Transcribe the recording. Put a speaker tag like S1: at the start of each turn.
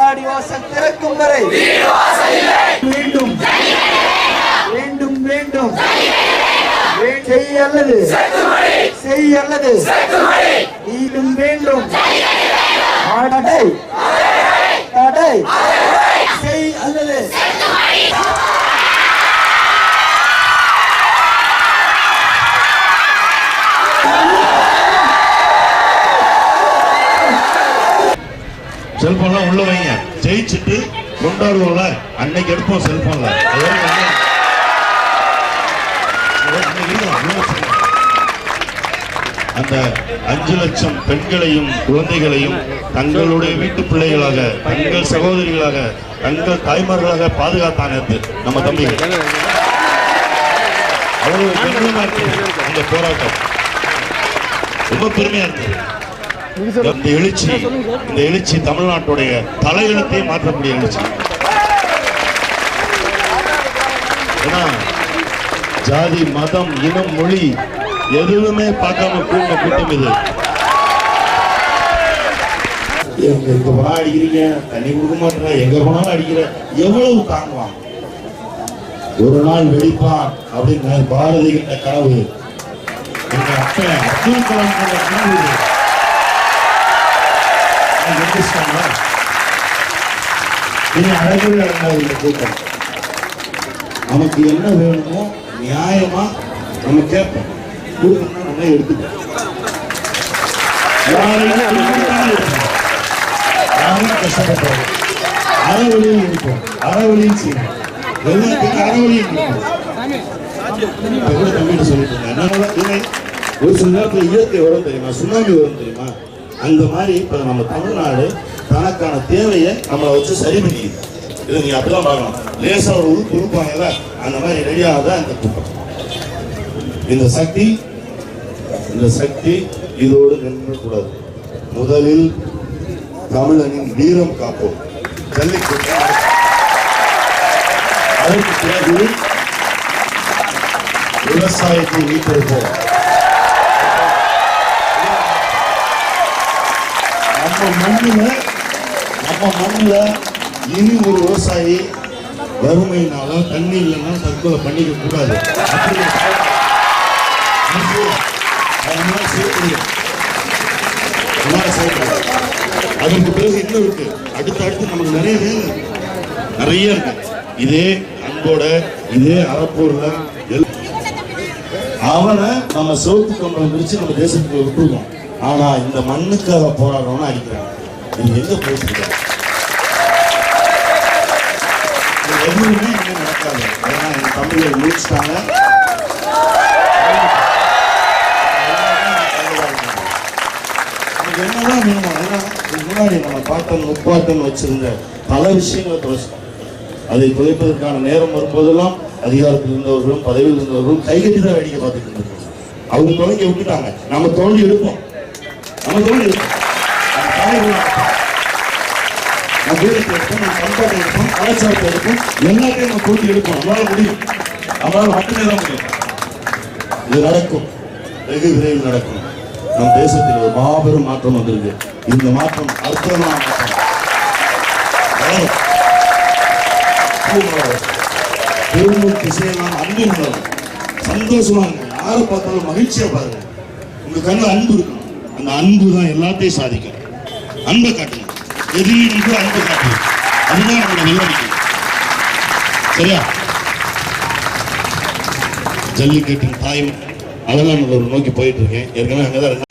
S1: ஆடி வாசல் திறக்கும் வரை. வேண்டும் வேண்டும் வேண்டும் வே- செய் அல்லது. செய் அல்லது. மீண்டும் வேண்டும் தடை தடை
S2: செல்போன்லாம் உள்ள வைங்க. ஜெயிச்சுட்டு கொண்டாடுவோம்ல அன்னைக்கு எடுப்போம் செல்போன்ல. அந்த அஞ்சு லட்சம் பெண்களையும் குழந்தைகளையும் தங்களுடைய வீட்டு பிள்ளைகளாக தங்கள் சகோதரிகளாக தங்கள் தாய்மார்களாக பாதுகாத்தான நம்ம தம்பிகள். அவ்வளவு பெருமையா இருக்கு அந்த போராட்டம். ரொம்ப பெருமையா இருக்கு இந்த எழுச்சி இந்த எழுச்சி தமிழ்நாட்டுடைய தலையெழுத்தையே மாற்றக்கூடிய எழுச்சி. ஏன்னா ஜாதி மதம் இனம் மொழி எதுவுமே பார்க்காம கூட்ட கூட்டம் இது. எங்க இங்க போனா அடிக்கிறீங்க தண்ணி கொடுக்க மாட்டேற எங்க போனாலும் அடிக்கிற எவ்வளவு தாங்குவான் ஒரு நாள் வெடிப்பான் அப்படின்னு பாரதி கிட்ட கனவு. எங்க அப்பன் அப்துல் கலாம் கண்ட கனவு எந்திரிச்சிட்டாங்களா? இனி அழகு இந்த கூட்டம். நமக்கு என்ன வேணுமோ நியாயமா நம்ம கேட்போம். கொடுக்கணும்னா நம்ம எடுத்துக்கோம் யாரும் கஷ்டப்பட்டோம். அறவழியில் இருப்போம். அறவழியில் செய்வோம். எல்லாத்துக்கும் அறவழியில் இருப்போம். சொல்லிட்டு இருந்தேன் என்னன்னா, ஒரு சில நேரத்தில் இயற்கை வரும் தெரியுமா? சுனாமி வரும் தெரியுமா? அந்த மாதிரி இப்போ நம்ம தமிழ்நாடு தனக்கான தேவையை நம்மளை வச்சு சரி பண்ணிக்குது. இதை நீங்கள் அப்படிதான் பார்க்கணும். லேசாக ஒரு உறுப்பு உறுப்பாங்கல்ல அந்த மாதிரி ரெடியாக தான் இந்த கூட்டம். இந்த சக்தி இந்த சக்தி இதோடு நின்றக்கூடாது. முதலில் தமிழனின் வீரம் காப்போம். ஜல்லிக்கட்டு. அதற்கு பிறகு விவசாயத்தை மீட்டெடுப்போம். நம்ம மண்ணுல நம்ம மண்ணுல இனி ஒரு விவசாயி வறுமையினால தண்ணி இல்லைன்னா தற்கொலை பண்ணிக்க கூடாது. அதுக்கு பிறகு இன்னும் இருக்கு. அடுத்து அடுத்து நமக்கு நிறைய நிறைய இருக்கு. இதே அன்போட இதே அறப்பூர்ல அவனை நம்ம சோத்து கம்பளம் பிரிச்சு நம்ம தேசத்துக்கு விட்டுருவோம். ஆனா இந்த மண்ணுக்காக போராடுறவன அடிக்கிறாங்க இது எங்க போயிட்டு எதுவுமே இனிமே நடக்காது. ஏன்னா எங்க தம்பிகள் முடிச்சிட்டாங்க என்னதான் வேணுமோ? ஏன்னா முன்னாடி நம்ம பாட்டன் முப்பாட்டன் வச்சிருந்த பல விஷயங்களை தொலைச்சிட்டோம். அதை தொலைப்பதற்கான நேரம் வரும்போதெல்லாம் அதிகாரத்தில் இருந்தவர்களும் பதவியில் இருந்தவர்களும் கைகட்டி தான் வேடிக்கை பார்த்துட்டு இருந்திருக்காங்க. அவங்க தொடங்கி விட்டுட்டாங்க. நம்ம தோண்டி எடுப்போம். நம்ம தோண்டி எடுப்போம். நம்ம எடுப்போம். நம்ம பண்பாட்டை எடுப்போம். கலாச்சாரத்தை எடுப்போம். எல்லாத்தையும் நம்ம தோண்டி எடுப்போம். நம்மளால முடியும். நம்மளால மட்டுமே தான் முடியும். இது நடக்கும். வெகு விரைவில் நடக்கும். நம் தேசத்தில் ஒரு மாபெரும் மாற்றம் வந்திருக்கு. இந்த மாற்றம் அற்புதமான மாற்றம். வளரும். பூ மலரும். திசையெல்லாம் அன்பு சந்தோஷமா இருங்க யாரை பார்த்தாலும் மகிழ்ச்சியா பாருங்க உங்க கண்ணுல அன்பு இருக்கணும் அந்த அன்பு தான் எல்லாத்தையும் சாதிக்கும். அன்பை காட்டுங்க. எதிரியும் வந்து அன்பு காட்டுங்க. அதுதான் நம்மளோட நிலைமைக்கு சரியா? ஜல்லிக்கட்டின் தாய் அழகான நோக்கி போயிட்டு இருக்கேன். ஏற்கனவே அங்கதான்